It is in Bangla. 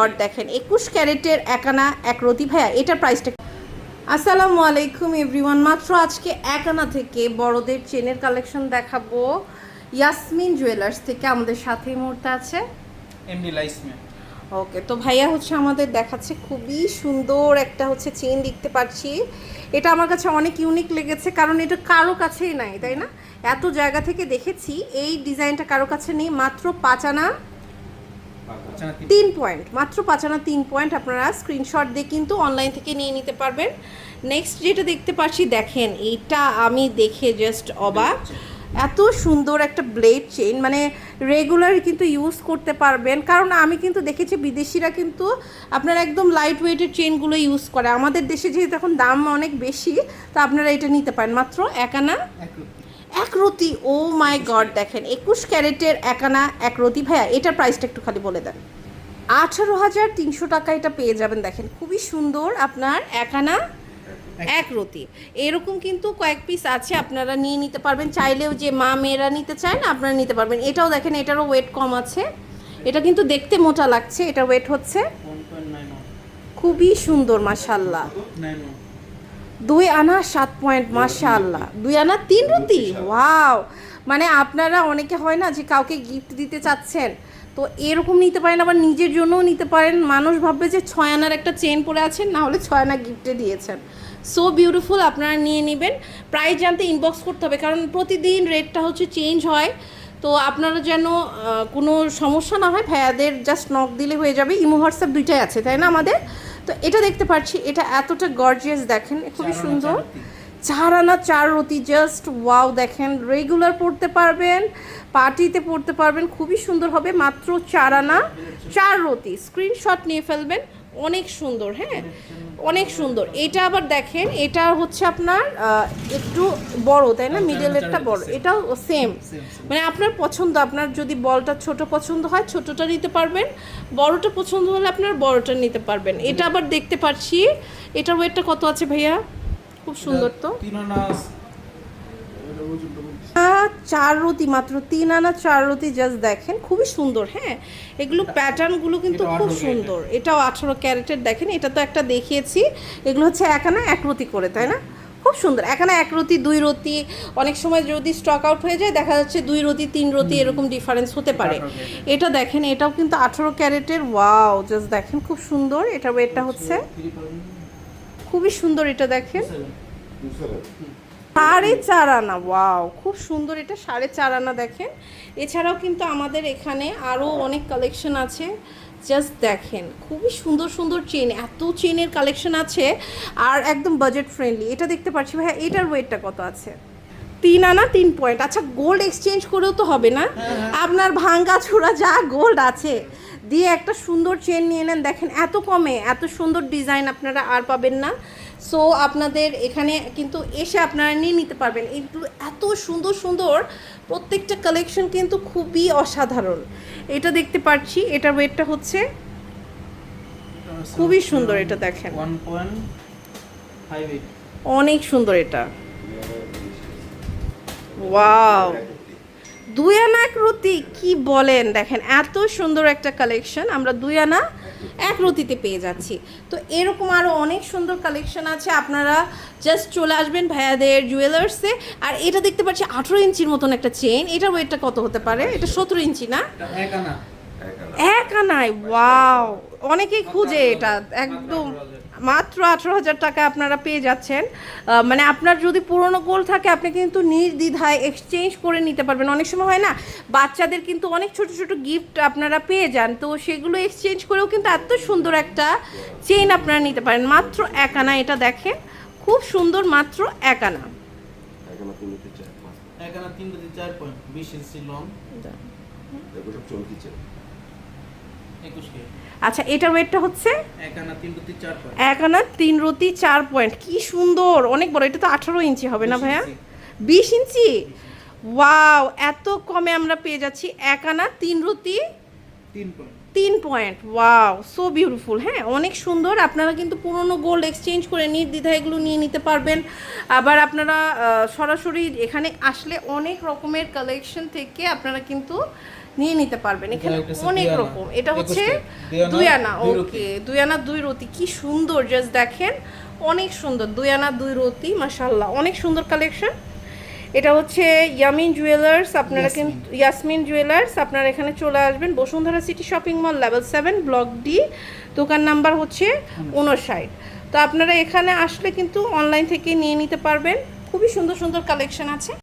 আর দেখেন একুশ ক্যারেটের একানা এক রতি ভাইয়া এটার প্রাইসটা আসসালামু আলাইকুম এভরিওয়ান মাত্র আজকে একানা থেকে বড়দের চেনের কালেকশন দেখাবো। ইয়াসমিন জুয়েলার্স থেকে আমাদের সাথে মুহূর্তে আছে। এমডি ওকে তো ভাইয়া হচ্ছে আমাদের দেখাচ্ছে খুবই সুন্দর একটা হচ্ছে চেন দেখতে পাচ্ছি। এটা আমার কাছে অনেক ইউনিক লেগেছে কারণ এটা কারও কাছেই নাই তাই না? এত জায়গা থেকে দেখেছি এই ডিজাইনটা কারও কাছে নেই মাত্র পাঁচানা আচ্ছা না তিন পয়েন্ট মাত্র পাঁচানা তিন পয়েন্ট আপনারা স্ক্রিনশট দিয়ে কিন্তু অনলাইন থেকে নিয়ে নিতে পারবেন। নেক্সট যেটা দেখতে পাচ্ছি দেখেন এইটা আমি দেখে জাস্ট অবাক। এত সুন্দর একটা ব্লেড চেইন মানে রেগুলার কিন্তু ইউজ করতে পারবেন। কারণ আমি কিন্তু দেখেছি বিদেশিরা কিন্তু আপনারা একদম লাইট ওয়েটের চেনগুলো ইউজ করে। আমাদের দেশে যেহেতু এখন দাম অনেক বেশি তো আপনারা এটা নিতে পারেন। মাত্র একানা এক রুপি এক রতি ও মাই গড দেখেন একুশ ক্যারেটের একানা এক রতি। ভাইয়া এটার প্রাইসটা একটু খালি বলে দেন। আঠারো হাজার তিনশো টাকা এটা পেয়ে যাবেন দেখেন খুবই সুন্দর আপনার একানা এক রতি। এরকম কিন্তু কয়েক পিস আছে আপনারা নিয়ে নিতে পারবেন। চাইলেও যে মা মেয়েরা নিতে চায় না আপনারা নিতে পারবেন। এটাও দেখেন এটারও ওয়েট কম আছে। এটা কিন্তু দেখতে মোটা লাগছে এটা ওয়েট হচ্ছে খুবই সুন্দর মাশাল্লাহ নাইন দুই আনা সাত পয়েন্ট মাশাআল্লাহ। দুই আনা তিন রতি ওয়াও! মানে আপনারা অনেকে হয় না যে কাউকে গিফট দিতে চাচ্ছেন তো এরকম নিতে পারেন আবার নিজের জন্যও নিতে পারেন। মানুষ ভাববে যে ছয় আনার একটা চেন পরে আছেন না হলে ছয় আনা গিফটে দিয়েছেন। সো বিউটিফুল আপনারা নিয়ে নেবেন। প্রাইস জানতে ইনবক্স করতে হবে কারণ প্রতিদিন রেটটা হচ্ছে চেঞ্জ হয়। তো আপনারা যেন কোনো সমস্যা না হয় ভাইয়াদের জাস্ট নক দিলে হয়ে যাবে। ইমো হোয়াটসঅ্যাপ দুইটাই আছে তাই না আমাদের? তো এটা দেখতে পাচ্ছি এটা এতটা গর্জিয়াস দেখেন খুবই সুন্দর। চার চার আনা চার রতি জাস্ট ওয়াও দেখেন রেগুলার পড়তে পারবেন পার্টিতে পড়তে পারবেন খুবই সুন্দর হবে মাত্র চার আনা চার রতি স্ক্রিনশট নিয়ে ফেলবেন অনেক সুন্দর হ্যাঁ? অনেক সুন্দর। এটা আবার দেখেন এটা হচ্ছে আপনার একটু বড় তাই না? মিডলেরটা বড়। এটাও সেম. মানে আপনার পছন্দ আপনার যদি বলটা ছোট পছন্দ হয় ছোটটা নিতে পারবেন। বড়টা পছন্দ হলে আপনার বড়টা নিতে পারবেন। এটা আবার দেখতে পাচ্ছি। এটার ওয়েটটা কত আছে ভাইয়া? খুব সুন্দর তো। চার রতি মাত্র তিন আনা চার রতি জাস্ট দেখেন খুবই সুন্দর হ্যাঁ? এগুলো প্যাটার্নগুলো কিন্তু খুব সুন্দর। এটাও আঠারো ক্যারেটের দেখেন এটা তো একটা দেখিয়েছি। এগুলো হচ্ছে এক আনা এক রতি করে তাই না? খুব সুন্দর। এখানে এক রতি দুই রতি অনেক সময় যদি স্টক আউট হয়ে যায় দেখা যাচ্ছে দুই রতি তিন রতি এরকম ডিফারেন্স হতে পারে। এটা দেখেন এটাও কিন্তু আঠারো ক্যারেটের ওয়াও জাস্ট দেখেন খুব সুন্দর। এটা ওয়েটটা হচ্ছে? খুবই সুন্দর এটা দেখেন। সাড়ে চার আনা ওয়াও খুব সুন্দর এটা সাড়ে চার আনা দেখেন। এছাড়াও কিন্তু আমাদের এখানে আরও অনেক কালেকশন আছে। জাস্ট দেখেন খুবই সুন্দর সুন্দর চেন এত চেনের কালেকশন আছে আর একদম বাজেট ফ্রেন্ডলি এটা দেখতে পাচ্ছি ভাইয়া এটার ওয়েটটা কত আছে? তিন আনা তিন পয়েন্ট আচ্ছা গোল্ড এক্সচেঞ্জ করেও তো হবে না। আপনার ভাঙ্গা ছোড়া যা গোল্ড আছে। দিয়ে একটা সুন্দর চেন নিয়ে নেন। দেখেন এত কমে এত সুন্দর ডিজাইন আপনারা আর পাবেন না। সো আপনাদের এখানে কিন্তু এসে আপনারা নিয়ে নিতে পারবেন। এগুলো এত সুন্দর সুন্দর প্রত্যেকটা কালেকশন কিন্তু খুবই অসাধারণ। এটা দেখতে পাচ্ছি এটার ওয়েটটা হচ্ছে খুবই সুন্দর এটা দেখেন। অনেক সুন্দর এটা। ওয়াও দুই আনা রতি কি বলেন? দেখেন, এত সুন্দর একটা কালেকশন আমরা দুই আনা এক পেয়ে যাচ্ছি। তো এরকম আরও অনেক সুন্দর কালেকশন আছে, আপনারা জাস্ট চলে আসবেন ভাইয়াদের জুয়েলার্সে আর এটা দেখতে পাচ্ছি আঠেরো ইঞ্চির মতন একটা চেন এটার ওয়েটটা কত হতে পারে? এটা সতেরো ইঞ্চি না? এক আনায় ওয়াও। অনেকেই খুঁজে এটা একদম। মাত্র আঠেরো হাজার টাকা আপনারা পেয়ে যাচ্ছেন। মানে আপনার যদি পুরনো গোল থাকে আপনি কিন্তু নির্দ্বিধায় এক্সচেঞ্জ করে নিতে পারবেন। অনেক সময় হয় না বাচ্চাদের কিন্তু অনেক ছোট ছোট গিফট আপনারা পেয়ে যান। তো সেগুলো এক্সচেঞ্জ করেও কিন্তু এত সুন্দর একটা চেইন আপনারা নিতে পারেন। মাত্র এক আনা এটা দেখেন। খুব সুন্দর মাত্র এক আনা এক আনা তিন চার পয়েন্ট বিশ ইঞ্চি লং একুশ কে আচ্ছা এটার ওয়েটটা হচ্ছে? এক আনা তিন রতি চার পয়েন্ট। কি সুন্দর! অনেক বড় এটা তো আঠারো ইঞ্চি হবে না ভাইয়া? বিশ ইঞ্চি? ওয়াও এত কমে আমরা পেয়ে যাচ্ছি এক আনা তিন রতি তিন পয়েন্ট ওয়াও সো বিউটিফুল হ্যাঁ? অনেক সুন্দর আপনারা কিন্তু পুরনো গোল্ড এক্সচেঞ্জ করে নির্দ্বিধায় এগুলো নিয়ে নিতে পারবেন। আবার আপনারা সরাসরি এখানে আসলে অনেক রকমের কালেকশন থেকে আপনারা কিন্তু নিয়ে নিতে পারবেন। এখানে অনেক রকম। এটা হচ্ছে দুই আনা ওকে দুই আনা দুই রতি কি সুন্দর জাস্ট দেখেন অনেক সুন্দর দুই আনা দুই রতি মাশাল্লাহ অনেক সুন্দর কালেকশন এটা হচ্ছে ইয়ামিন জুয়েলার্স আপনারা কিন্তু ইয়াসমিন জুয়েলার্স আপনারা এখানে চলে আসবেন। Bashundhara city shopping mall level seven block D দোকান নাম্বার হচ্ছে উনষাট তো আপনারা এখানে আসলে কিন্তু অনলাইন থেকে নিয়ে নিতে পারবেন। খুবই সুন্দর সুন্দর কালেকশন আছে।